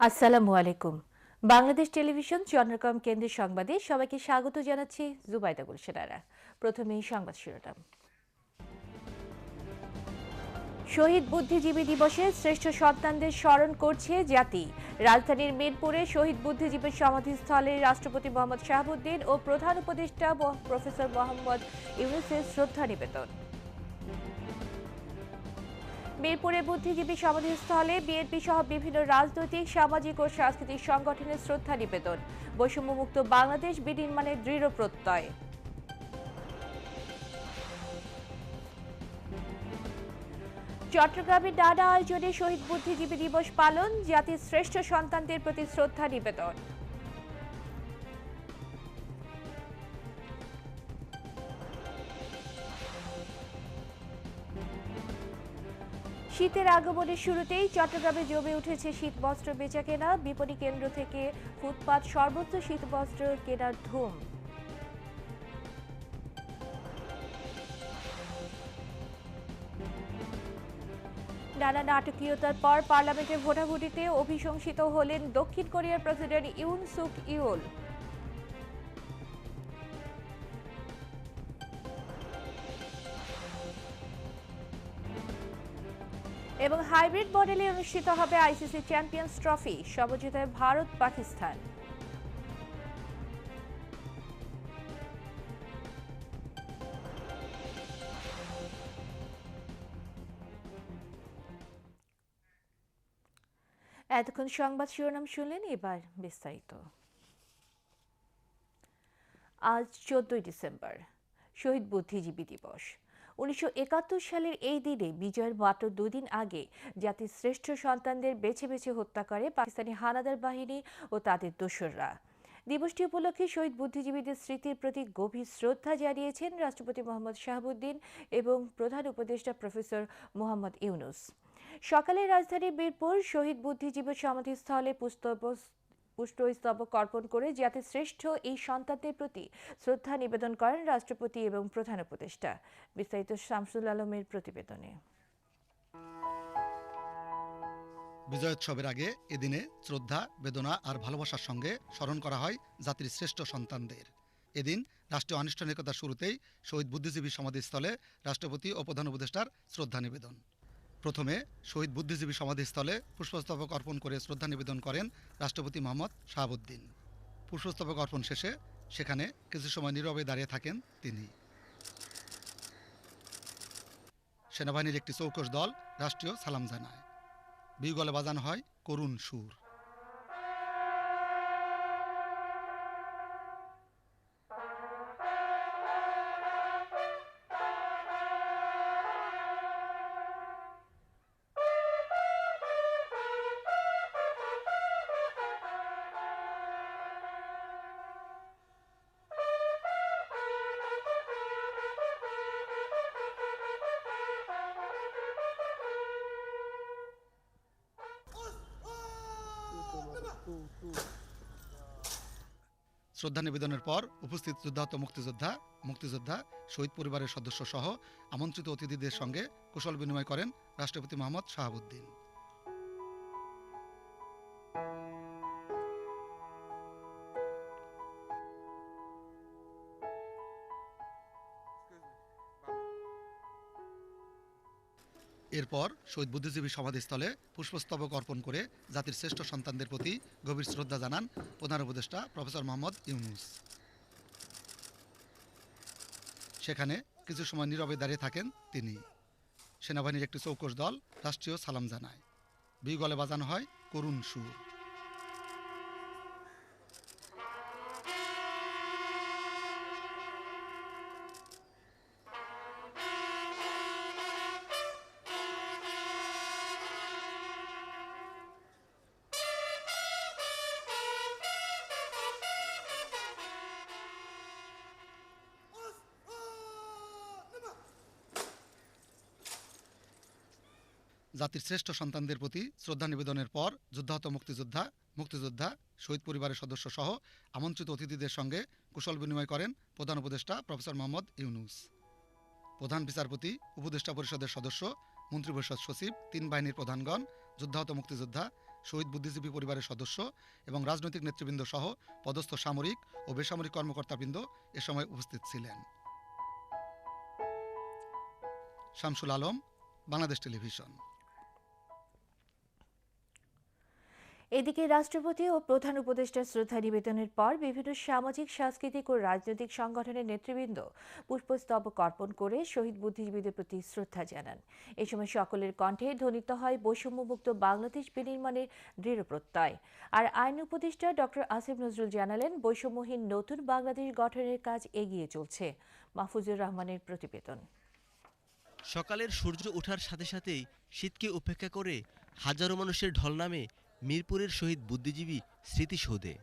আসসালামু আলাইকুম। বাংলাদেশ টেলিভিশন চন্দ্রকম কেন্দ্রের সংবাদে সবাইকে স্বাগত জানাচ্ছি জুবাইদা গুলশেনারা। প্রথমেই সংবাদ শিরোনাম। শহীদ বুদ্ধিজীবী দিবসে শ্রেষ্ঠ সন্তানদের স্মরণ করছে জাতি। রাজধানীর মিরপুরে শহীদ বুদ্ধিজীবীর সমাধিস্থলে রাষ্ট্রপতি মোহাম্মদ শাহাবুদ্দিন ও প্রধান উপদেষ্টা প্রফেসর মোহাম্মদ ইউনুসের শ্রদ্ধা নিবেদন। মিরপুরে বুদ্ধিজীবী সমাধিস্থলে বিএনপি সহ বিভিন্ন রাজনৈতিক, সামাজিক ও সাংস্কৃতিক সংগঠনের শ্রদ্ধা নিবেদন। বৈষম্যমুক্ত বাংলাদেশ বিনির্মাণের দৃঢ় প্রত্যয়। চট্টগ্রামে নানা আয়োজনে শহীদ বুদ্ধিজীবী দিবস পালন, জাতির শ্রেষ্ঠ সন্তানদের প্রতি শ্রদ্ধা নিবেদন। শীতের আগমনের শুরুতেই চট্টগ্রামে জমে উঠেছে শীতবস্ত্র বেচাকেনা। বিপণী কেন্দ্র থেকে ফুটপাত, সর্বোচ্চ শীতবস্ত্র কেনার ধুম। নানা নাটকীয়তার পর পার্লামেন্টের ভোটাভুটিতে অভিশংসিত হলেন দক্ষিণ কোরিয়ার প্রেসিডেন্ট ইউন সুক ইউল। এবং হাইব্রিড মডেলে অনুষ্ঠিত হবে আইসিসি চ্যাম্পিয়ন্স ট্রফি, সমঝোতায় ভারত, পাকিস্তান। এতক্ষণ সংবাদ শিরোনাম শুনলেন, এবার বিস্তারিত। আজ চোদ্দই ডিসেম্বর, শহীদ বুদ্ধিজীবী দিবস। উনিশশো একাত্তর সালের এই দিনে বিজয়ের মাত্র দুদিন আগে জাতির শ্রেষ্ঠ সন্তানদের বেছে বেছে হত্যা করে পাকিস্তানি হানাদার বাহিনী ও তাদের দোসররা। দিবসটি উপলক্ষে শহীদ বুদ্ধিজীবীদের স্মৃতির প্রতি গভীর শ্রদ্ধা জানিয়েছেন রাষ্ট্রপতি মোহাম্মদ শাহাবুদ্দিন এবং প্রধান উপদেষ্টা প্রফেসর মোহাম্মদ ইউনুস। সকালে রাজধানী বীরপুর শহীদ বুদ্ধিজীবী সমাধিস্থলে পুস্তব পুষ্পস্তবক অর্পণ করে জাতির শ্রেষ্ঠ এই সন্তানদের প্রতি শ্রদ্ধা নিবেদন করেন রাষ্ট্রপতি এবং প্রধান উপদেষ্টা। বিস্তারিত শামসুল আলমের প্রতিবেদনে। বিজয়োৎসবের আগে এদিনে শ্রদ্ধা, বেদনা আর ভালোবাসার সঙ্গে স্মরণ করা হয় জাতির শ্রেষ্ঠ সন্তানদের। এদিন রাষ্ট্রীয় আনুষ্ঠানিকতার শুরুতেই শহীদ বুদ্ধিজীবী সমাধিস্থলে রাষ্ট্রপতি ও প্রধান উপদেষ্টার শ্রদ্ধা নিবেদন। প্রথমে শহীদ বুদ্ধিজীবী সমাধিস্থলে পুষ্পস্তবক অর্পণ করে শ্রদ্ধা নিবেদন করেন রাষ্ট্রপতি মোহাম্মদ শাহাবুদ্দিন। পুষ্পস্তবক অর্পণ শেষে সেখানে কিছু সময় নীরবে দাঁড়িয়ে থাকেন তিনি। সেনাবাহিনীর একটি চৌকস দল রাষ্ট্রীয় সালাম জানায়। বিগলে বাজানো হয় করুণ সুর। শ্রদ্ধা নিবেদনের পর উপস্থিত যুদ্ধাহত মুক্তিযোদ্ধা মুক্তিযোদ্ধা, শহীদ পরিবারের সদস্য সহ আমন্ত্রিত অতিথিদের সঙ্গে কুশল বিনিময় করেন রাষ্ট্রপতি মোহাম্মদ শাহাবুদ্দিন। এরপর শহীদ বুদ্ধিজীবী সমাধিস্থলে পুষ্পস্তবক অর্পণ করে জাতির শ্রেষ্ঠ সন্তানদের প্রতি গভীর শ্রদ্ধা জানান প্রধান উপদেষ্টা প্রফেসর মোহাম্মদ ইউনুস। সেখানে কিছু সময় নীরবে দাঁড়িয়ে থাকেন তিনি। সেনাবাহিনীর একটি চৌকস দল রাষ্ট্রীয় সালাম জানায়। বিগলে বাজানো হয় করুণ সুর। জাতির শ্রেষ্ঠ সন্তানদের প্রতি শ্রদ্ধা নিবেদনের পর যুদ্ধাহত মুক্তিযোদ্ধা মুক্তিযোদ্ধা, শহীদ পরিবারের সদস্য সহ আমন্ত্রিত অতিথিদের সঙ্গে কুশল বিনিময় করেন প্রধান উপদেষ্টা প্রফেসর মোহাম্মদ ইউনুস। প্রধান বিচারপতি, উপদেষ্টা পরিষদের সদস্য, মন্ত্রিপরিষদ সচিব, তিন বাহিনীর প্রধানগণ, যুদ্ধাহত মুক্তিযোদ্ধা, শহীদ বুদ্ধিজীবী পরিবারের সদস্য এবং রাজনৈতিক নেতৃবৃন্দ সহ পদস্থ সামরিক ও বেসামরিক কর্মকর্তাবৃন্দ এ সময় উপস্থিত ছিলেন। শামসুল আলম, বাংলাদেশ টেলিভিশন। এদিকে রাষ্ট্রপতি ও প্রধান উপদেষ্টার শ্রদ্ধা নিবেদনের পর বিভিন্ন সামাজিক, সাংস্কৃতিক ও রাজনৈতিক সংগঠনের নেতৃবৃন্দ পুষ্পস্তবক অর্পণ করে শহীদ বুদ্ধিজীবীদের প্রতি শ্রদ্ধা জানান। এ সময় সকলের কণ্ঠে ধ্বনিত হয় বৈষম্যমুক্ত বাংলাদেশ বিনির্মাণের দৃঢ় প্রত্যয়। আর আইন উপদেষ্টা ডক্টর আসিফ নজরুল জানালেন, বৈষম্যহীন নতুন বাংলাদেশ গঠনের কাজ এগিয়ে চলছে। মাহফুজুর রহমানের প্রতিবেদন। সকালের সূর্য ওঠার সাথে সাথেই শীতকে উপেক্ষা করে হাজারো মানুষের ঢল নামে মিরপুরের শহীদ বুদ্ধিজীবী স্মৃতিসৌধে।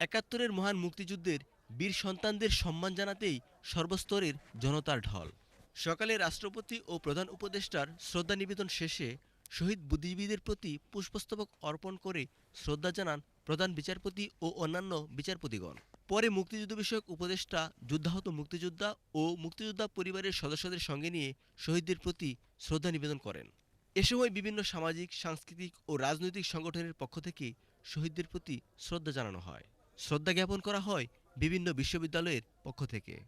একাত্তরের মহান মুক্তিযুদ্ধের বীর সন্তানদের সম্মান জানাতেই সর্বস্তরের জনতার ঢল। সকালে রাষ্ট্রপতি ও প্রধান উপদেষ্টার শ্রদ্ধা নিবেদন শেষে শহীদ বুদ্ধিজীবীদের প্রতি পুষ্পস্তবক অর্পণ করে শ্রদ্ধা জানান প্রধান বিচারপতি ও অন্যান্য বিচারপতিগণ। পরে মুক্তিযুদ্ধ বিষয়ক উপদেষ্টা, যুদ্ধাহত মুক্তিযোদ্ধা ও মুক্তিযোদ্ধা পরিবারের সদস্যদের সঙ্গে নিয়ে শহীদদের প্রতি শ্রদ্ধা নিবেদন করেন। এ সময় বিভিন্ন সামাজিক, সাংস্কৃতিক ও রাজনৈতিক সংগঠনের পক্ষ থেকে শহীদদের প্রতি শ্রদ্ধা জানানো হয়। শ্রদ্ধা জ্ঞাপন করা হয় বিভিন্ন বিশ্ববিদ্যালয়ের পক্ষ থেকে।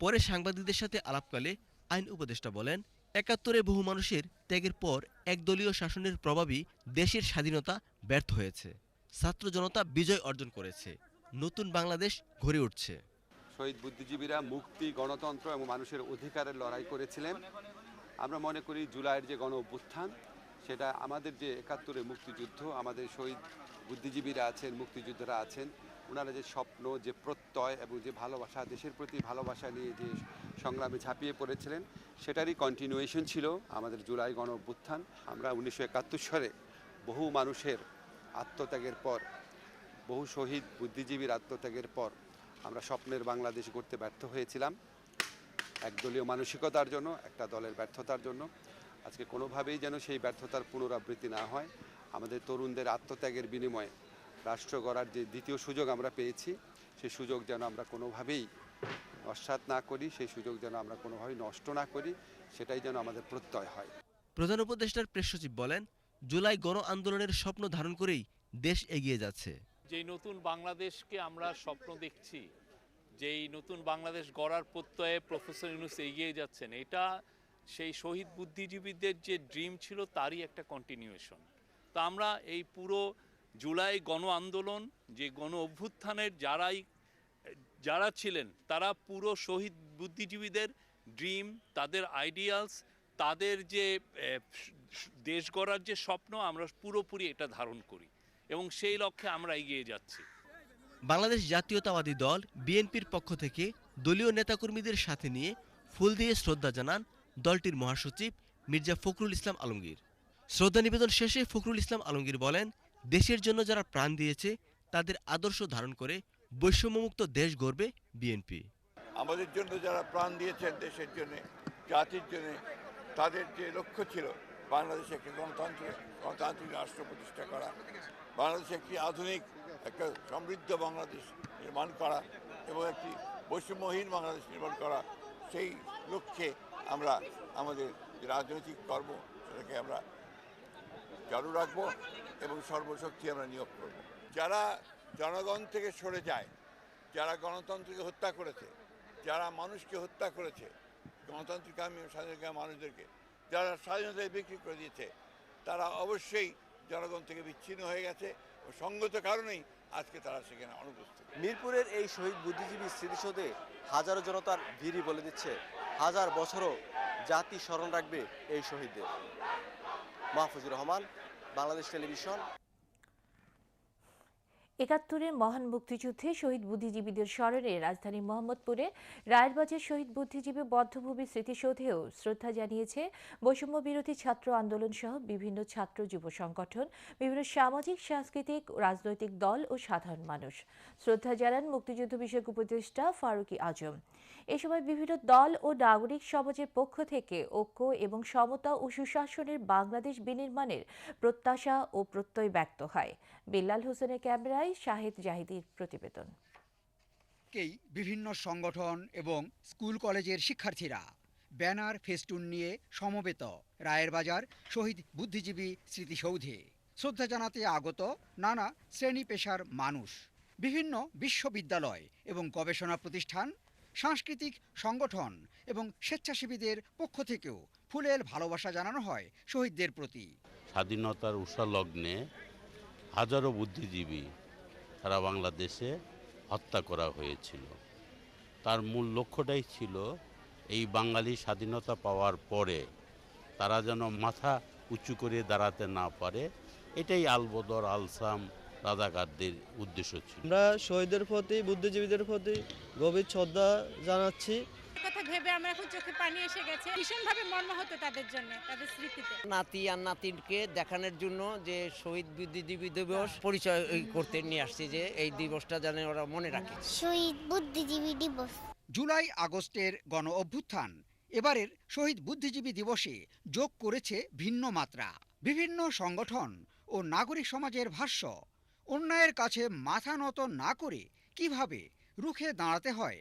পরে সাংবাদিকদের সাথে আলাপকালে আইন উপদেষ্টা বলেন, একাত্তরে বহু মানুষের ত্যাগের পর একদলীয় শাসনের প্রভাবই দেশের স্বাধীনতা ব্যর্থ হয়েছে। ছাত্র জনতা বিজয় অর্জন করেছে। নতুন বাংলাদেশ গড়ে উঠছে। শহীদ বুদ্ধিজীবীরা মুক্তি, গণতন্ত্র এবং মানুষের অধিকারের লড়াই করেছিলেন। আমরা মনে করি জুলাইয়ের যে গণ অভ্যুত্থান, সেটা আমাদের যে একাত্তরের মুক্তিযুদ্ধ, আমাদের শহীদ বুদ্ধিজীবীরা আছেন, মুক্তিযোদ্ধারা আছেন, ওনারা যে স্বপ্ন, যে প্রত্যয় এবং যে ভালোবাসা, দেশের প্রতি ভালোবাসা নিয়ে যে সংগ্রামে ঝাঁপিয়ে পড়েছিলেন, সেটারই কন্টিনিউয়েশন ছিল আমাদের জুলাই গণ অভ্যুত্থান। আমরা উনিশশো একাত্তর সালে বহু মানুষের আত্মত্যাগের পর, বহু শহীদ বুদ্ধিজীবীর আত্মত্যাগের পর আমরা স্বপ্নের বাংলাদেশ গড়তে ব্যর্থ হয়েছিলাম। একদলীয় মানসিকতার জন্য একটা দলের ব্যর্থতার জন্য। আজকে কোনোভাবেই যেন সেই ব্যর্থতার পুনরাবৃত্তি না হয়। আমাদের তরুণদের আত্মত্যাগের বিনিময়ে রাষ্ট্র গড়ার যে দ্বিতীয় সুযোগ আমরা পেয়েছি সেই সুযোগ যেন আমরা কোনোভাবেই নস্বাত না করি সেই সুযোগ যেন আমরা কোনোভাবেই নষ্ট না করি সেটাই যেন আমাদের প্রত্যয় হয়। প্রধান উপদেষ্টার প্রেস সচিব বলেন জুলাই গণ আন্দোলনের স্বপ্ন ধারণ করেই দেশ এগিয়ে যাচ্ছে। যেই নতুন বাংলাদেশকে আমরা স্বপ্ন দেখছি যেই নতুন বাংলাদেশ গড়ার প্রত্যয়ে প্রফেসর ইউনুস এগিয়ে যাচ্ছেন, এটা সেই শহীদ বুদ্ধিজীবীদের যে ড্রিম ছিল, তারই একটা কন্টিনিউয়েশন তা আমরা এই পুরো জুলাই গণ আন্দোলন, যে গণ অভ্যুত্থানের যারাই, যারা ছিলেন, তারা পুরো শহীদ বুদ্ধিজীবীদের ড্রিম, তাদের আইডিয়ালস, তাদের যে দেশ গড়ার যে স্বপ্ন, আমরা পুরোপুরি এটা ধারণ করি এবং সেই লক্ষ্যে আমরা এগিয়ে যাচ্ছি। বাংলাদেশ জাতীয়তাবাদী দল বিএনপির পক্ষ থেকে দলীয় নেতাকর্মীদের সাথে নিয়ে ফুল দিয়ে শ্রদ্ধা জানান দলটির মহাসচিব মির্জা ফখরুল ইসলাম আলমগীর। শ্রদ্ধা নিবেদন শেষে ফখরুল ইসলাম আলমগীর বলেন, দেশের জন্য যারা প্রাণ দিয়েছে, তাদের আদর্শ ধারণ করে বৈষম্যমুক্ত দেশ গড়বে বিএনপি। আমাদের জন্য যারা প্রাণ দিয়েছেন দেশের জন্য, জাতির জন্য, তাদের যে লক্ষ্য ছিল, বাংলাদেশে একটি গণতন্ত্র গণতান্ত্রিক রাষ্ট্র প্রতিষ্ঠা করা। বাংলাদেশে একটি আধুনিক একটা সমৃদ্ধ বাংলাদেশ নির্মাণ করা এবং একটি বৈষম্যহীন বাংলাদেশ নির্মাণ করা, সেই লক্ষ্যে আমরা আমাদের রাজনৈতিক কর্ম, সেটাকে আমরা চালু রাখব এবং সর্বশক্তি আমরা নিয়োগ করব। যারা জনগণ থেকে সরে যায়, যারা গণতন্ত্রকে হত্যা করেছে, যারা মানুষকে হত্যা করেছে গণতান্ত্রিকামী ও স্বাধীনকামী মানুষদেরকে, যারা স্বাধীনতায় বিক্রি করে দিয়েছে, তারা অবশ্যই জনগণ থেকে বিচ্ছিন্ন হয়ে গেছে। সঙ্গত কারণেই আজকে তারা সেখানে অনুপস্থিত। মিরপুরের এই শহীদ বুদ্ধিজীবী স্মৃতিসৌধে হাজারো জনতার ভিড়ই বলে দিচ্ছে, হাজার বছরও জাতি স্মরণ রাখবে এই শহীদদের। মাহফুজুর রহমান, বাংলাদেশ টেলিভিশন। একাত্তরের মহান মুক্তিযুদ্ধে শহীদ বুদ্ধিজীবীদের স্মরণে রাজধানী মোহাম্মদপুরে রায়েরবাজার শহীদ বুদ্ধিজীবী বদ্ধভূমি স্মৃতিসৌধেও শ্রদ্ধা জানিয়েছে বৈষম্য বিরোধী ছাত্র আন্দোলন সহ বিভিন্ন ছাত্র যুব সংগঠন, বিভিন্ন সামাজিক, সাংস্কৃতিক রাজনৈতিক দল ও সাধারণ মানুষ। শ্রদ্ধা জানান মুক্তিযুদ্ধ বিষয়ক উপদেষ্টা ফারুকি আজম। এ সময় বিভিন্ন দল ও নাগরিক সমাজের পক্ষ থেকে ঐক্য এবং সমতা ও সুশাসনের বাংলাদেশ বিনির্মাণের প্রত্যাশা ও প্রত্যয় ব্যক্ত হয়। বিল্লাল হোসেনের ক্যামেরায় শাহিদ জাহিদির প্রতিবেদন। কেই বিভিন্ন সংগঠন এবং স্কুল কলেজের শিক্ষার্থীরা ব্যানার ফেস্টুন নিয়ে সমবেত রায়ের বাজার শহীদ বুদ্ধিজীবী স্মৃতিসৌধে শ্রদ্ধা জানাতে আগত নানা শ্রেণি পেশার মানুষ। বিভিন্ন বিশ্ববিদ্যালয় এবং গবেষণা প্রতিষ্ঠান সাংস্কৃতিক সংগঠন এবং স্বেচ্ছাসেবীদের পক্ষ থেকেও ফুলেল ভালোবাসা জানানো হয় শহীদদের প্রতি। স্বাধীনতার উষা লগ্নে হাজারো বুদ্ধিজীবী সারা বাংলাদেশে হত্যা করা হয়েছিল। তার মূল লক্ষ্যটাই ছিল এই বাঙালি স্বাধীনতা পাওয়ার পরে তারা যেন মাথা উঁচু করে দাঁড়াতে না পারে, এটাই আলবদর আলসাম রাজাকারদের উদ্দেশ্য ছিল। আমরা শহীদের প্রতি, বুদ্ধিজীবীদের প্রতি গভীর শ্রদ্ধা জানাচ্ছি। কথা ভেবে আমার এখন চোখে পানি এসে গেছে। ভীষণভাবে মর্মাহত তাদের জন্য তাদের স্মৃতিতে। নাতি আর নাতিনকে দেখানোর জন্য যে শহীদ বুদ্ধিজীবী দিবস পরিচয় করতে নিয়ে আসছে যে এই দিবসটা যেন ওরা মনে রাখে। শহীদ বুদ্ধিজীবী দিবস। জুলাই আগস্টের গণ অভ্যুত্থান। এবারের শহীদ বুদ্ধিজীবী দিবসে যোগ করেছে ভিন্ন মাত্রা বিভিন্ন সংগঠন ও নাগরিক সমাজের ভাষ্য। অন্যায়ের কাছে মাথা নত না করে কীভাবে রুখে দাঁড়াতে হয়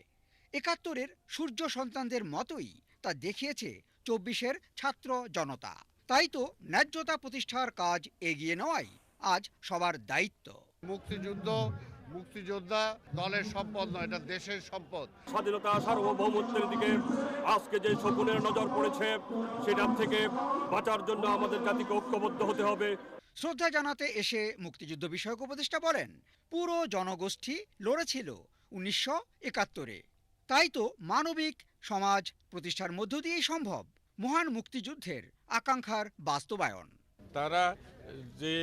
একাত্তরের সূর্য সন্তানদের মতোই তা দেখিয়েছে চব্বিশের ছাত্র জনতা। তাই তো ন্যায্যতা প্রতিষ্ঠার কাজ এগিয়ে নেওয়াই আজ সবার দায়িত্ব। মুক্তিযুদ্ধ মুক্তিযোদ্ধা দলের সম্পদ নয় এটা দেশের সম্পদ। স্বাধীনতা সার্বভৌমত্বের দিকে আজকে যে শকুনের নজর পড়েছে সেটার থেকে বাঁচার জন্য আমাদের জাতিকে ঐক্যবদ্ধ হতে হবে। শ্রদ্ধা জানাতে এসে মুক্তিযুদ্ধ বিষয়ক উপদেষ্টা বলেন পুরো জনগোষ্ঠী লড়েছিল উনিশশো একাত্তরে। তাই তো মানবিক সমাজ প্রতিষ্ঠার মধ্য দিয়েই সম্ভব। মহান মুক্তিযুদ্ধের আকাঙ্ক্ষার বাস্তবায়ন। তারা যে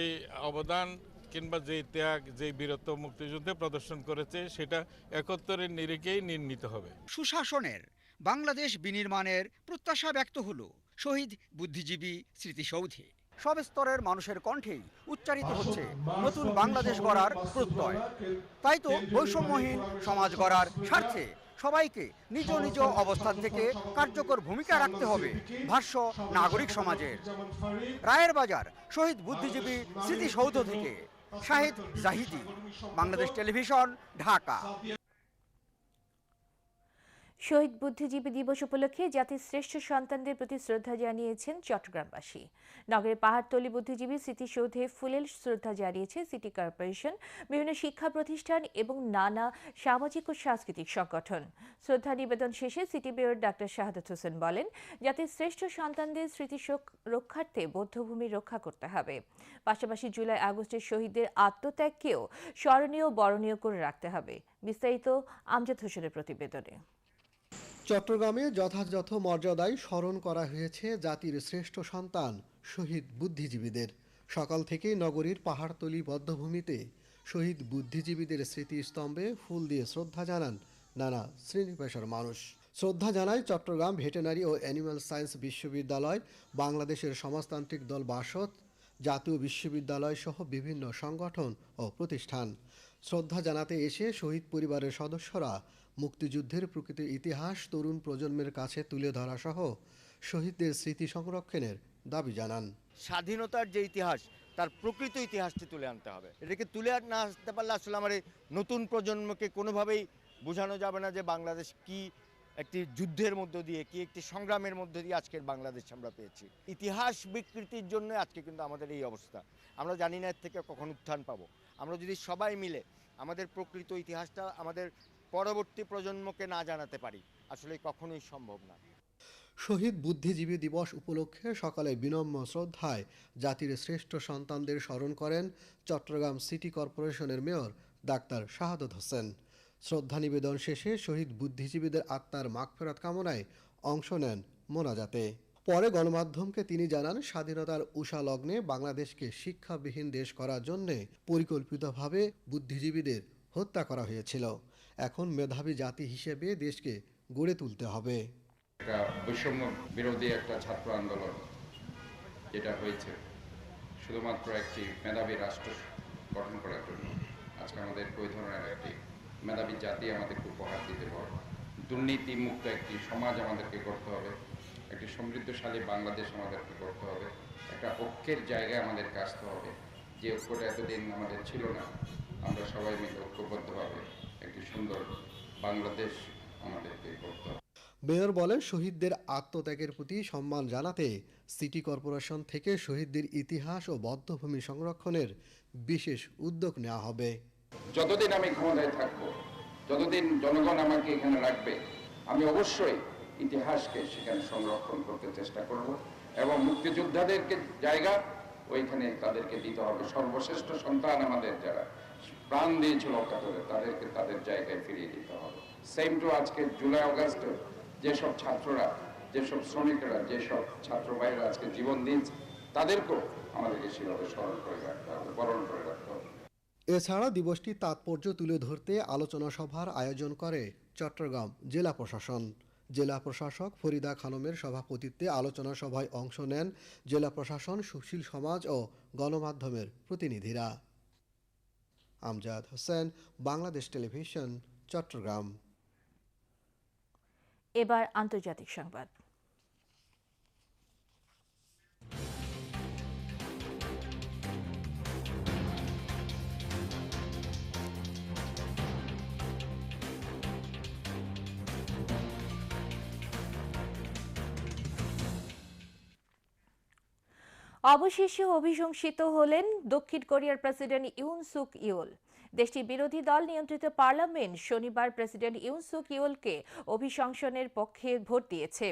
অবদান কিংবা যে ত্যাগ যে বীরত্ব মুক্তিযুদ্ধে প্রদর্শন করেছে সেটা একত্তরের নিরিখেই নির্ণীত হবে। সুশাসনের বাংলাদেশ বিনির্মাণের প্রত্যাশা ব্যক্ত হল শহীদ বুদ্ধিজীবী স্মৃতিসৌধে। সব স্তরের মানুষের কণ্ঠেই উচ্চারিত হচ্ছে নতুন বাংলাদেশ গড়ার প্রত্যয়। তাই তো বৈষম্যহীন সমাজ গড়ার স্বার্থে সবাইকে নিজ নিজ অবস্থান থেকে কার্যকর ভূমিকা রাখতে হবে ভাষ্য নাগরিক সমাজের। রায়ের বাজার শহীদ বুদ্ধিজীবী স্মৃতিসৌধ থেকে শাহিদ জাহিদি বাংলাদেশ টেলিভিশন ঢাকা। শহীদ বুদ্ধিজীবী দিবস উপলক্ষে জাতির শ্রেষ্ঠ সন্তানদের প্রতি শ্রদ্ধা জানিয়েছেন চট্টগ্রামবাসী। নগরের পাহাড়তলি বুদ্ধিজীবী স্মৃতিসৌধে ফুলেল শ্রদ্ধা জানিয়েছে সিটি কর্পোরেশন, বিভিন্ন শিক্ষা প্রতিষ্ঠান এবং নানা সামাজিক ও সাংস্কৃতিক সংগঠন। শ্রদ্ধা নিবেদন শেষে city mayor doctor Shahadat Hossain বলেন, জাতির শ্রেষ্ঠ সন্তানদের স্মৃতিশোক রক্ষার্থে বৌদ্ধভূমি রক্ষা করতে হবে। পাশাপাশি জুলাই আগস্টের শহীদদের আত্মত্যাগকেও স্মরণীয় বরণীয় করে রাখতে হবে। বিস্তারিত আমজাদ হোসেনের প্রতিবেদনে। চট্টগ্রামে যথাযথ মর্যাদায় স্মরণ করা হয়েছে জাতির শ্রেষ্ঠ সন্তান, শহীদ বুদ্ধিজীবীদের। সকাল থেকেই নগরীর পাহাড়তলি বদ্ধভূমিতে শহীদ বুদ্ধিজীবীদের স্মৃতিস্তম্ভে ফুল দিয়ে শ্রদ্ধা জানান নানা শ্রেণি পেশার মানুষ। শ্রদ্ধা জানায় চট্টগ্রাম ভেটেনারি ও অ্যানিম্যাল সায়েন্স বিশ্ববিদ্যালয়, বাংলাদেশের সমাজতান্ত্রিক দল বাসদ, জাতীয় বিশ্ববিদ্যালয় সহ বিভিন্ন সংগঠন ও প্রতিষ্ঠান। শ্রদ্ধা জানাতে এসে শহীদ পরিবারের সদস্যরা মুক্তিযুদ্ধের প্রকৃত ইতিহাস তরুণ প্রজন্মের কাছে তুলে ধরা সহ শহীদদের স্মৃতি সংরক্ষণের দাবি জানান। স্বাধীনতার যে ইতিহাস, তার প্রকৃত ইতিহাসটি তুলে আনতে হবে। এটাকে তুলে না আসতে পারলে আসলে আমার নতুন প্রজন্মকে কোনোভাবেই বোঝানো যাবে না যে বাংলাদেশ কি একটি যুদ্ধের মধ্য দিয়ে, কি একটি সংগ্রামের মধ্য দিয়ে আজকের বাংলাদেশ আমরা পেয়েছি। ইতিহাস বিকৃতির জন্য আজকে কিন্তু আমাদের এই অবস্থা। আমরা জানি না এর থেকে কখন উত্থান পাবো। আমরা যদি সবাই মিলে আমাদের প্রকৃত ইতিহাসটা, আমাদের পরবর্তী প্রজন্মকে না জানাতে পারি। আসলে কখনোই সম্ভব না। শহীদ বুদ্ধিজীবী দিবস উপলক্ষে সকালে বিনম্র শ্রদ্ধায় জাতির শ্রেষ্ঠ সন্তানদের স্মরণ করেন চট্টগ্রাম সিটি কর্পোরেশনের মেয়র ডাক্তার শাহাদত হোসেন। শ্রদ্ধা নিবেদন শেষে শহীদ বুদ্ধিজীবীদের আত্মার মাগফেরাত কামনায় অংশ নেন মোনাজাতে। পরে গণমাধ্যমকে তিনি জানান, স্বাধীনতার উষা লগ্নে বাংলাদেশকে শিক্ষাবিহীন দেশ করার জন্যে পরিকল্পিতভাবে বুদ্ধিজীবীদের হত্যা করা হয়েছিল। এখন মেধাবী জাতি হিসেবে দেশকে গড়ে তুলতে হবে। একটা বৈষম্য বিরোধী একটা ছাত্র আন্দোলন যেটা হয়েছে, শুধুমাত্র একটি মেধাবী রাষ্ট্র গঠন করার জন্য। আজকে আমাদের ওই ধরনের একটি মেধাবী জাতি আমাদেরকে উপহার দিতে পারে দুর্নীতি মুক্ত একটি সমাজ আমাদেরকে করতে হবে। একটি সমৃদ্ধশালী বাংলাদেশ আমাদেরকে করতে হবে। একটা ঐক্যের জায়গায় আমাদেরকে আসতে হবে। যে ঐক্যটা এতদিন আমাদের ছিল না, আমরা সবাই মিলে ঐক্যবদ্ধভাবে সুন্দর বাংলাদেশ আমাদেরকে করতে হবে। মেয়র বলেন শহীদদের আত্মত্যাগের প্রতি সম্মান জানাতে সিটি কর্পোরেশন থেকে শহীদদের ইতিহাস ও বদ্ধভূমি সংরক্ষণের বিশেষ উদ্যোগ নেওয়া হবে। যতদিন আমি ক্ষমতায় থাকব যতদিন জনগণ আমাকে এখানে রাখবে আমি অবশ্যই ইতিহাসকে সেখানে সংরক্ষণ করতে চেষ্টা করব এবং মুক্তিযোদ্ধাদেরকে জায়গা ওইখানে তাদেরকে দিতে হবে। সর্বশ্রেষ্ঠ সন্তান আমাদের যারা প্রাণ দিয়েছিল একাত্তরে তাদেরকে তাদের জায়গায় ফিরিয়ে দিতে হবে। সেম টু আজকে জুলাই অগাস্টে যেসব ছাত্ররা, যেসব শ্রমিকরা, যেসব ছাত্র ভাইরা আজকে জীবন দিয়েছে, তাদেরকেও আমাদেরকে সেভাবে স্মরণ করে রাখতে হবে, বরণ করে রাখতে হবে। এছাড়া দিবসটির তাৎপর্য তুলে ধরতে আলোচনা সভার আয়োজন করে চট্টগ্রাম জেলা প্রশাসন। জেলা প্রশাসক ফরিদা খানমের সভাপতিত্বে আলোচনা সভায় অংশ নেন জেলা প্রশাসন সুশীল সমাজ ও গণমাধ্যমের প্রতিনিধিরা। আমজাদ হোসেন বাংলাদেশ টেলিভিশন চট্টগ্রাম। এবার আন্তর্জাতিক সংবাদ। অবশেষে অভিশংসিত হলেন দক্ষিণ কোরিয়ার প্রেসিডেন্ট ইউন সুক ইউল। দেশটির বিরোধী দল নিয়ন্ত্রিত পার্লামেন্ট শনিবার প্রেসিডেন্ট ইউন সুক ইউলকে অভিশংসনের পক্ষে ভোট দিয়েছে।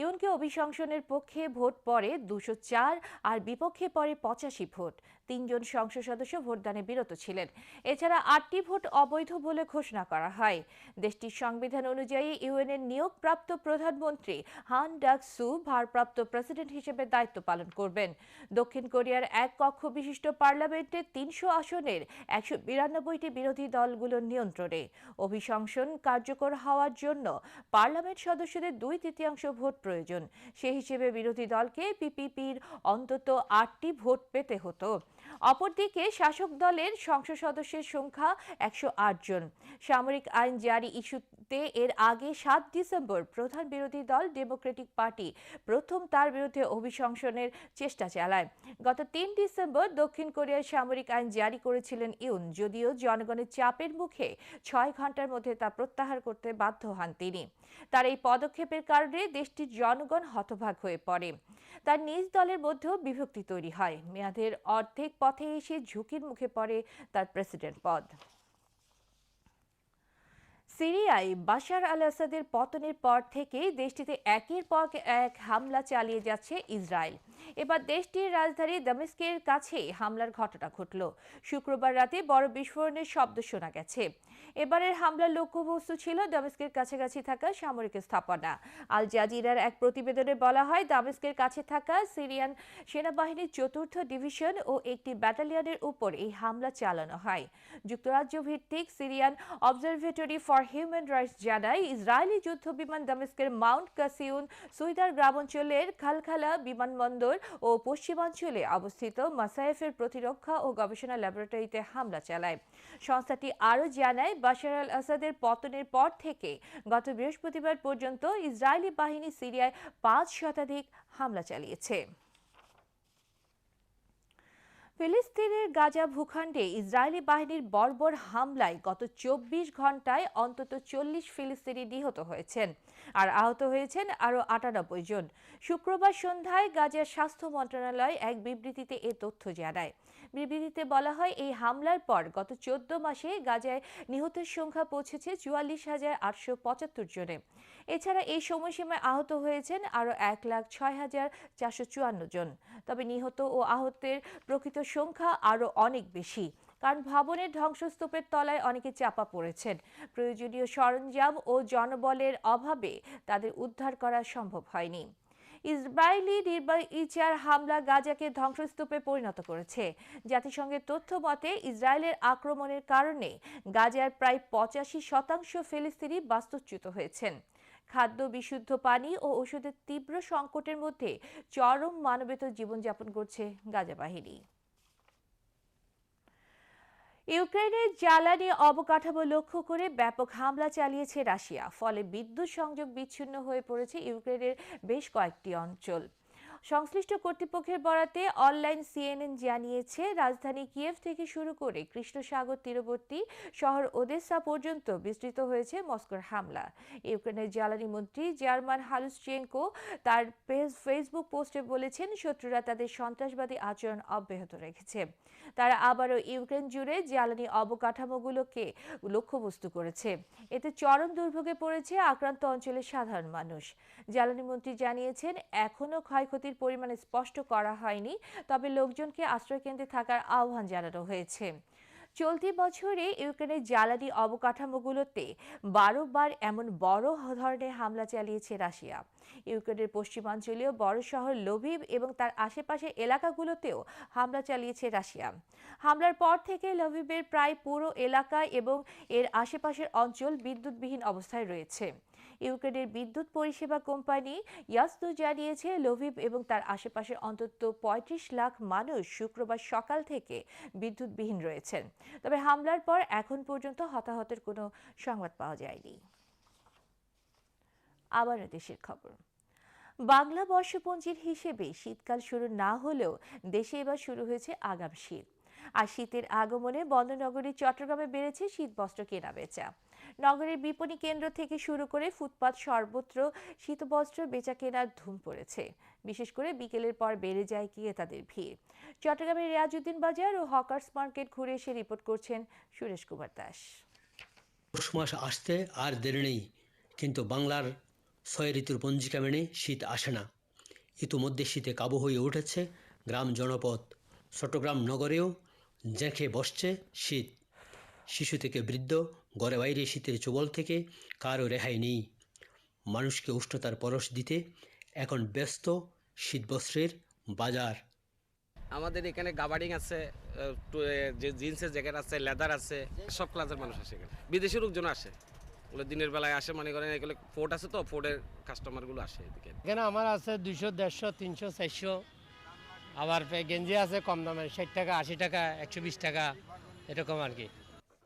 ইউনকে অভিশংসনের পক্ষে ভোট পরে দুশো চার আর বিপক্ষে পরে পঁচাশি ভোট। তিনজন সংসদ সদস্য ভোটদানে বিরত ছিলেন। এছাড়া আটটি ভোট অবৈধ বলে ঘোষণা করা হয়। দেশটির সংবিধান অনুযায়ী ইউএনের নিয়োগপ্রাপ্ত প্রধানমন্ত্রী হান ডাক সু ভারপ্রাপ্ত প্রেসিডেন্ট হিসেবে দায়িত্ব পালন করবেন। দক্ষিণ কোরিয়ার এক কক্ষ বিশিষ্ট পার্লামেন্টে তিনশো আসনের একশো বিরানব্বইটি বিরোধী দলগুলোর নিয়ন্ত্রণে। অভিশংসন কার্যকর হওয়ার জন্য পার্লামেন্ট সদস্যদের দুই তৃতীয়াংশ ভোট প্রয়োজন। সে হিসেবে বিরোধী দলকে পিপিপির অন্তত আটটি ভোট পেতে হতো। অপরদিকে শাসক দলের সংসদ সদস্যের সংখ্যা একশো জন। সামরিক আইন জারি ইস্যুতে এর আগে সাত ডিসেম্বর প্রধান বিরোধী দল ডেমোক্রেটিক পার্টি প্রথম তার বিরুদ্ধে অভিশংসনের চেষ্টা চালায়। গত তিন ডিসেম্বর দক্ষিণ কোরিয়ার সামরিক আইন জারি করেছিলেন ইউন, যদিও জনগণের চাপের মুখে ছয় ঘণ্টার মধ্যে তা প্রত্যাহার করতে বাধ্য হন তিনি। তার এই পদক্ষেপের কারণে দেশটির জনগণ হতভাগ হয়ে পড়ে। তার নিজ দলের মধ্যেও বিভক্তি তৈরি হয়। মেয়াদের অর্ধেক পথে এসে ঝুঁকির মুখে পড়ে তার প্রেসিডেন্ট পদ। সিরিয়ায় বাশার আল আসাদের পতনের পর থেকেই দেশটিতে একের পর এক হামলা চালিয়ে যাচ্ছে ইসরায়েল। এবার দেশটির রাজধানী দামেস্কের কাছে হামলার ঘটনা ঘটল। শুক্রবার রাতে বড় বিস্ফোরণের শব্দ শোনা গেছে। এবারের হামলার লক্ষ্যবস্তু ছিল দামেস্কের কাছাকাছি থাকা সামরিক স্থাপনা। আল জাজিরার এক প্রতিবেদনে বলা হয়, দামেস্কের কাছে থাকা সিরিয়ান সেনাবাহিনীর চতুর্থ ডিভিশন ও একটি ব্যাটালিয়নের উপর এই হামলা চালানো হয়। যুক্তরাজ্য ভিত্তিক Syrian observatory for human rights জানায়, ইসরায়েলি যুদ্ধ বিমান দামেস্কের মাউন্ট কাসিউন সুইদার গ্রামাঞ্চলের খালখালা বিমানবন্দর ও পশ্চিমাঞ্চলে অবস্থিত মাসায়েফের প্রতিরক্ষা ও গবেষণা ল্যাবরেটরিতে হামলা চালায়। সংস্থাটি আরও জানায়, বাশার আল আসাদের পতনের পর থেকে গত বৃহস্পতিবার পর্যন্ত ইসরায়েলি বাহিনী সিরিয়ায় পাঁচ শতাধিক হামলা চালিয়েছে। ফিলিস্তিনের গাজা ভূখণ্ডে ইসরায়েলি বাহিনীর বর্বর হামলায় গত চব্বিশ ঘন্টায় অন্তত চল্লিশ ফিলিস্তিনি নিহত হয়েছেন আর আহত হয়েছেন আরও আটানব্বই জন। শুক্রবার সন্ধ্যায় গাজার স্বাস্থ্য মন্ত্রণালয় এক বিবৃতিতে এ তথ্য জানায়। বিবৃতিতে বলা হয়, এই হামলার পর গত চোদ্দ মাসে গাজায় নিহতের সংখ্যা পৌঁছেছে চুয়াল্লিশ হাজার আটশো পঁচাত্তর জনে। এছাড়া এই সময়সীমায় আহত হয়েছেন আরও এক লাখ ছয় হাজার চারশো চুয়ান্ন জন। তবে নিহত ও আহতের প্রকৃত সংখ্যা আরও অনেক বেশি, কারণ ভবনের ধ্বংসস্তূপের তলায় অনেকে চাপা পড়েছেন। প্রয়োজনীয় সরঞ্জাম ও জনবলের অভাবে তাদের উদ্ধার করা সম্ভব হয়নি। ইসরায়েলি নির্বাচার হামলা গাজাকে ধ্বংসস্তূপে পরিণত করেছে। জাতিসংঘের তথ্য মতে, ইসরায়েলের আক্রমণের কারণে গাজার প্রায় পঁচাশি শতাংশ ফিলিস্তিনি বাস্তুচ্যুত হয়েছেন। খাদ্য, বিশুদ্ধ পানি ও ওষুধের তীব্র সংকটের মধ্যে চরম মানবেতর জীবনযাপন করছে গাজা বাহিনী ইউক্রেনের জ্বালানি অবকাঠামো লক্ষ্য করে ব্যাপক হামলা চালিয়েছে রাশিয়া, ফলে বিদ্যুৎ সংযোগ বিচ্ছিন্ন হয়ে পড়েছে ইউক্রেনের বেশ কয়েকটি অঞ্চল। সংশ্লিষ্ট কর্তৃপক্ষের বরাতে অনলাইন সিএনএন জানিয়েছে, রাজধানী কিয়েভ থেকে শুরু করে কৃষ্ণসাগর, তীরবর্তী শহর ওদেসা পর্যন্ত বিস্তৃত হয়েছে মস্কোর হামলা। ইউক্রেনের জ্বালানি মন্ত্রী জার্মান হালুসচেঙ্কো তার ফেসবুক পোস্টে বলেছেন, শত্রুরা তাদের সন্ত্রাসবাদী আচরণ অব্যাহত রেখেছে। তারা আবারও ইউক্রেন জুড়ে জ্বালানি অবকাঠামোগুলোকে লক্ষ্যবস্তু করেছে। এতে চরম দুর্ভোগে পড়েছে আক্রান্ত অঞ্চলের সাধারণ মানুষ। জ্বালানি মন্ত্রী জানিয়েছেন, এখনও ক্ষয়ক্ষতির পরিমাণ স্পষ্ট করা হয়নি, তবে লোকজনকে আশ্রয়কেন্দ্রে থাকার আহ্বান জানানো হয়েছে। চলতি বছরে ইউক্রেনের জ্বালানি অবকাঠামোগুলোতে বারো বার এমন বড় ধরনের হামলা চালিয়েছে রাশিয়া। ইউক্রেনের পশ্চিমাঞ্চলীয় বড় শহর লভিভ এবং তার আশেপাশের এলাকাগুলোতেও হামলা চালিয়েছে রাশিয়া। হামলার পর থেকে লভিভের প্রায় পুরো এলাকা এবং এর আশেপাশের অঞ্চল বিদ্যুৎবিহীন অবস্থায় রয়েছে। ইউক্রেনের বিদ্যুৎ পরিষেবা কোম্পানি ইয়াস্তু জানিয়েছে লভিভ এবং তার আশেপাশের অন্তত পঁয়ত্রিশ লাখ মানুষ শুক্রবার সকাল থেকে বিদ্যুৎবিহীন রয়েছেন। তবে হামলার পর এখন পর্যন্ত হতাহতের কোনো সংবাদ পাওয়া যায়নি। আবারও দেশের খবর। বাংলা বর্ষপঞ্জির হিসেবে শীতকাল শুরু না হলেও দেশে এবার শুরু হয়েছে আগাম শীত। আর শীতের আগমনে বন্দরনগরী, চট্টগ্রামে বেড়েছে শীত বস্ত্র কেনা বেচা নগরের বিপণী কেন্দ্র থেকে শুরু করে ফুটপাত সর্বত্র শীতবস্ত্র বেচা কেনার ধুম পড়েছে। বিশেষ করে বিকেলের পর বেড়ে যায় ক্রেতাদের ভিড়। চট্টগ্রামের রিয়াজউদ্দিন বাজার ও হকার্স মার্কেট ঘুরে এসে রিপোর্ট করছেন সুরেশ কুমার দাস। পৌষ মাস আসতে আর দেরি নেই, কিন্তু বাংলার ছয় ঋতুর পঞ্জিকা মেনে শীত আসে না। ইতিমধ্যে শীতে কাবু হয়ে উঠেছে গ্রাম জনপদ। চট্টগ্রাম নগরেও জেঁকে বসছে শীত। শিশু থেকে বৃদ্ধ ঘরে বাইরে শীতের চুবল থেকে কারও রেহাই নেই। মানুষকে উষ্ণতার পরশ দিতে এখন ব্যস্ত শীতবস্ত্রের বাজার। আমাদের এখানে গাবার্ডিং আছে যে জিন্সের জ্যাকেট আছে লেদার আছে সব ক্লাসের মানুষ আসে এখানে। বিদেশি লোকজন আসে। ওগুলো দিনের বেলায় আসে মনে করেন এগুলো ফোর্ট আছে তো ফোর্টের কাস্টমারগুলো আসে এদিকে। এখানে আমার আছে দুইশো দেড়শো তিনশো চারশো। আবার গেঞ্জি আছে কম দামের ষাট টাকা আশি টাকা একশো বিশ টাকা এরকম আর কি।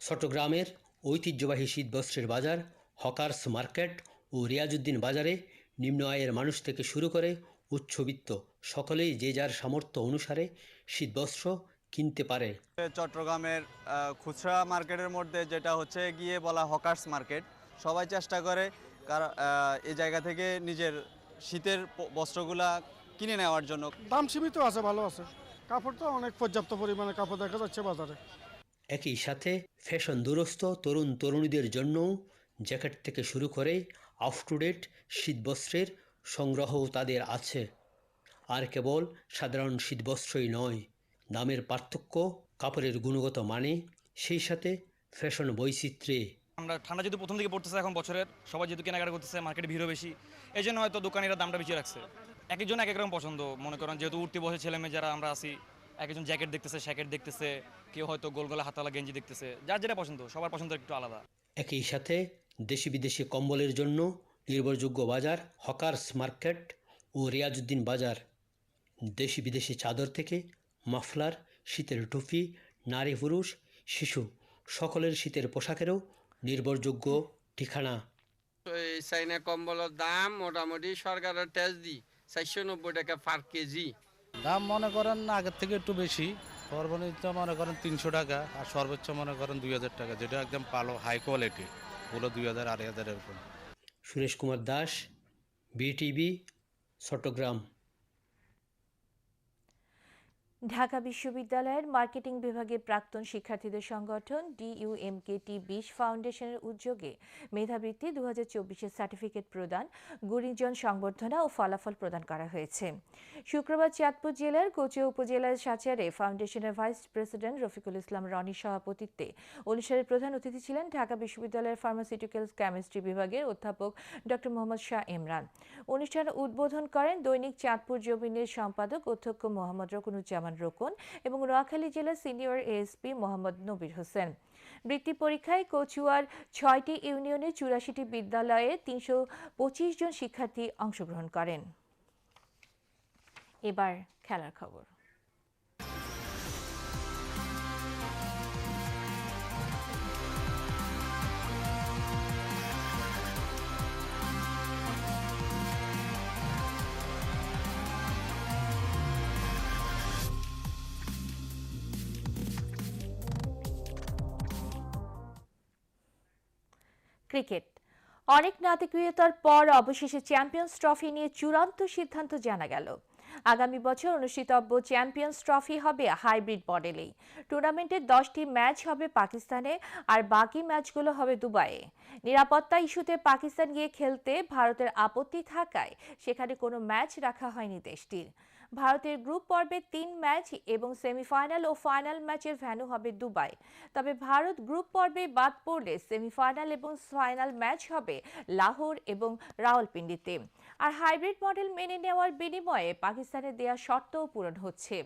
চট্টগ্রামের ঐতিহ্যবাহী শীতবস্ত্রের বাজার হকার্স মার্কেট ও রিয়াজুদ্দিন বাজারে নিম্ন আয়ের মানুষ থেকে শুরু করে উচ্চবিত্ত সকলেই যে যার সামর্থ্য অনুসারে শীতবস্ত্র কিনতে পারে। চট্টগ্রামের খুচরা মার্কেটের মধ্যে যেটা হচ্ছে গিয়ে বলা হকার্স মার্কেট সবাই চেষ্টা করে কারণ এই জায়গা থেকে নিজের শীতের বস্ত্রগুলা কিনে নেওয়ার জন্য। দাম সীমিত আছে ভালো আছে। কাপড় তো অনেক পর্যাপ্ত পরিমাণে কাপড় দেখা যাচ্ছে বাজারে। একই সাথে ফ্যাশন দুরস্থ তরুণ তরুণীদের জন্যও জ্যাকেট থেকে শুরু করে আপ টু ডেট শীতবস্ত্রের সংগ্রহও তাদের আছে। আর কেবল সাধারণ শীতবস্ত্রই নয়, দামের পার্থক্য, কাপড়ের গুণগত মানে সেই সাথে ফ্যাশন বৈচিত্র্যে। আমরা ঠান্ডা যেহেতু প্রথম থেকে পড়তেছে, এখন বছরের সবাই যেহেতু কেনাকাটা করতেছে মার্কেটে ভিড়ও বেশি এই জন্য হয়তো দোকানিরা দামটা বেশি রাখছে। এক একজন এক এক রকম পছন্দ, মনে করেন যেহেতু উঠতে বসে ছেলে মেয়ে যারা আমরা এক একজন জ্যাকেট দেখতেছে শ্যাকেট দেখতেছে কেউ হয়তো গোল গলা হাতালা গেঞ্জি দেখতেছে। যার যেটা পছন্দ সবার পছন্দ একটু আলাদা। একই সাথে দেশি বিদেশি কম্বলের জন্য নির্ভরযোগ্য বাজার হকার্স মার্কেট ও রিয়াজউদ্দিন বাজার। দেশি বিদেশি চাদর থেকে মাফলার শীতের টুপি নারী পুরুষ শিশু সকলের শীতের পোশাকেরও নির্ভরযোগ্য ঠিকানা। এই চাইনা কম্বলের দাম মোটামুটি সরকারের ট্যাক্স দি চারশো নব্বই টাকা পার কেজি। দাম মনে করেন আগের থেকে একটু বেশি। সর্বনিম্ন মনে করেন তিনশো টাকা আর সর্বোচ্চ মনে করেন দুই হাজার টাকা, যেটা একদম ভালো হাই কোয়ালিটি পুরো দুই হাজার, আড়াই হাজার এরকম সুরেশ কুমার দাস, বিটিভি, চট্টগ্রাম। ঢাকা বিশ্ববিদ্যালয়ের মার্কেটিং বিভাগের প্রাক্তন শিক্ষার্থীদের সংগঠন ডিইউএমকেটি বিশ ফাউন্ডেশনের উদ্যোগে মেধাবৃত্তি দু হাজার সার্টিফিকেট প্রদান, গুণীজন সংবর্ধনা ও ফলাফল প্রদান করা হয়েছে। শুক্রবার চাঁদপুর জেলার কোচিয়া উপজেলার সাচারে ফাউন্ডেশনের ভাইস প্রেসিডেন্ট রফিকুল ইসলাম রনির সভাপতিত্বে অনুষ্ঠানের প্রধান অতিথি ছিলেন ঢাকা বিশ্ববিদ্যালয়ের ফার্মাসিউটিক্যালস কেমিস্ট্রি বিভাগের অধ্যাপক ডক্টর মোহাম্মদ শাহ ইমরান। অনুষ্ঠান উদ্বোধন করেন দৈনিক চাঁদপুর জমিনের সম্পাদক অধ্যক্ষ মোহাম্মদ রকুনুজ্জামান রোকন এবং নোয়াখালী জেলা সিনিয়র এএসপি মোহাম্মদ নবীর হোসেন। বৃত্তি পরীক্ষায় কচুয়ার ছয়টি ইউনিয়নে চুরাশিটি বিদ্যালয়ে তিনশো পঁচিশ জন শিক্ষার্থী অংশগ্রহণ করেন। এবার খেলার খবর। ক্রিকেট। অনেক নাটকীয়তার পর অবশেষে চ্যাম্পিয়ন্স ট্রফি নিয়ে চূড়ান্ত সিদ্ধান্ত জানা গেল। আগামী বছর অনুষ্ঠিতব্য চ্যাম্পিয়ন্স ট্রফি হবে হাইব্রিড মডেলেই। টুর্নামেন্টের দশটি ম্যাচ হবে পাকিস্তানে আর বাকি ম্যাচগুলো হবে দুবাইয়ে। নিরাপত্তা ইস্যুতে পাকিস্তান গিয়ে খেলতে ভারতের আপত্তি থাকায় সেখানে কোনো ম্যাচ রাখা হয়নি দেশটির। ভারতের গ্রুপ পর্বে তিন ম্যাচ এবং সেমিফাইনাল ও ফাইনাল ম্যাচের ভ্যানু হবে দুবাই। তবে ভারত গ্রুপ পর্বে বাদ পড়লে সেমিফাইনাল এবং ফাইনাল ম্যাচ হবে লাহোর এবং রাওয়ালপিন্ডিতে। আর হাইব্রিড মডেল মেনে নেওয়ার বিনিময়ে পাকিস্তানের দেয়া শর্তও পূরণ হচ্ছে।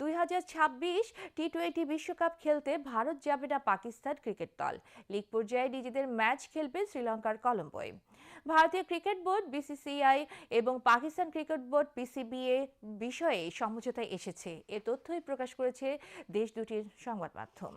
দুই হাজার ছাব্বিশ টি টোয়েন্টি বিশ্বকাপ খেলতে ভারত যাবে না পাকিস্তান ক্রিকেট দল। লিগ পর্যায়ে নিজেদের ম্যাচ খেলবে শ্রীলঙ্কার কলম্বোয়। ভারতীয় ক্রিকেট বোর্ড, বিসিসিআই এবং পাকিস্তান ক্রিকেট বোর্ড পিসিবিএ বিষয়ে সমঝোতায় এসেছে। এ তথ্যই প্রকাশ করেছে দেশ দুটির সংবাদ মাধ্যম।